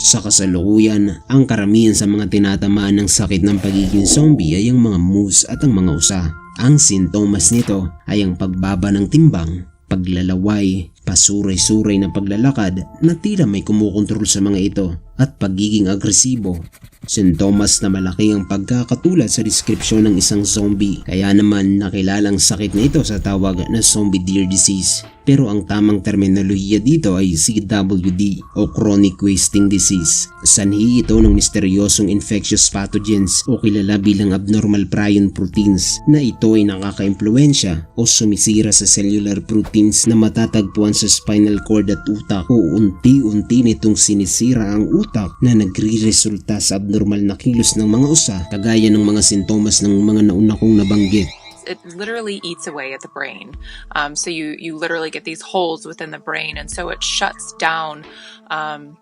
Sa kasalukuyan, ang karamihan sa mga tinatamaan ng sakit ng pagiging zombie ay ang mga moose at ang mga usa. Ang sintomas nito ay ang pagbaba ng timbang, paglalaway, pasuray-suray na paglalakad na tila may kumukontrol sa mga ito at pagiging agresibo. Sintomas na malaki ang pagkakatulad sa deskripsyon ng isang zombie kaya naman nakilalang sakit na ito sa tawag na zombie deer disease. Pero ang tamang terminolohiya dito ay CWD o chronic wasting disease. Sanhi ito ng misteryosong infectious pathogens o kilala bilang abnormal prion proteins na ito ay nakaka-impluensya o sumisira sa cellular proteins na matatagpuan sa spinal cord at utak o unti-unti nitong sinisira ang utak na nagre-resulta sa abnormal na kilos ng mga usa kagaya ng mga sintomas ng mga nauna kong nabanggit. It literally eats away at the brain. Um, so you you literally get these holes within the brain, and so it shuts down um,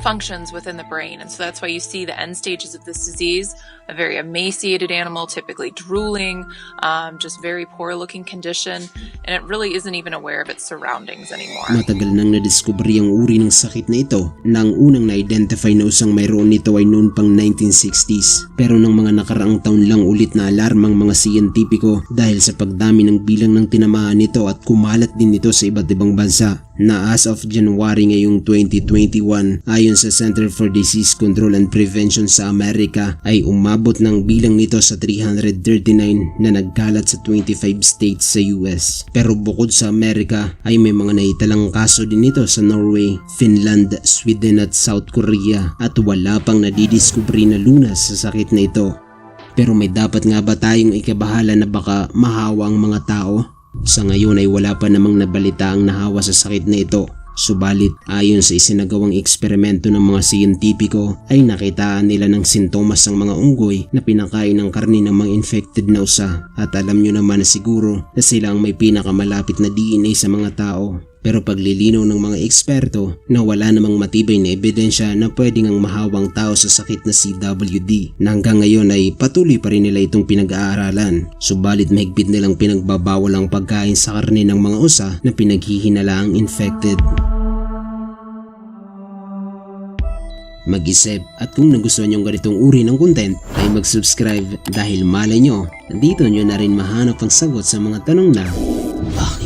functions within the brain, and so that's why you see the end stages of this disease: a very emaciated animal, typically drooling, um, just very poor looking condition, and it really isn't even aware of its surroundings anymore. Matagal nang nadiskubre ang uri ng sakit na ito na ang unang na-identify na usang mayroon nito ay noon pang 1960s. Pero ng mga nakaraang taon lang ulit na alarmang mga siyentipiko dahil sa pagdami ng bilang ng tinamaan nito at kumalat din ito sa iba't ibang bansa na as of January ngayong 2021 ayon sa Center for Disease Control and Prevention sa Amerika ay umabot ng bilang nito sa 339 na nagkalat sa 25 states sa US. Pero bukod sa Amerika ay may mga naitalang kaso din nito sa Norway, Finland, Sweden at South Korea at wala pang nadidiskubre na lunas sa sakit na ito. Pero may dapat nga ba tayong ikabahala na baka mahawa ang mga tao? Sa ngayon ay wala pa namang nabalita ang nahawa sa sakit na ito. Subalit ayon sa isinagawang eksperimento ng mga siyentipiko ay nakitaan nila ng sintomas ang mga unggoy na pinakain ng karne ng mga infected na usa at alam nyo naman na siguro na sila ang may pinakamalapit na DNA sa mga tao. Pero paglilinaw ng mga eksperto na wala namang matibay na ebidensya na pwedeng ang mahawang tao sa sakit na CWD na hanggang ngayon ay patuloy pa rin nila itong pinag-aaralan. Subalit mahigpit nilang pinagbabawal ang pagkain sa karne ng mga usa na pinaghihinalaang infected. Mag-isip at kung nagustuhan nyo ang ganitong uri ng content ay mag-subscribe dahil malay nyo, dito nyo na rin mahanap ang sagot sa mga tanong na Bakit?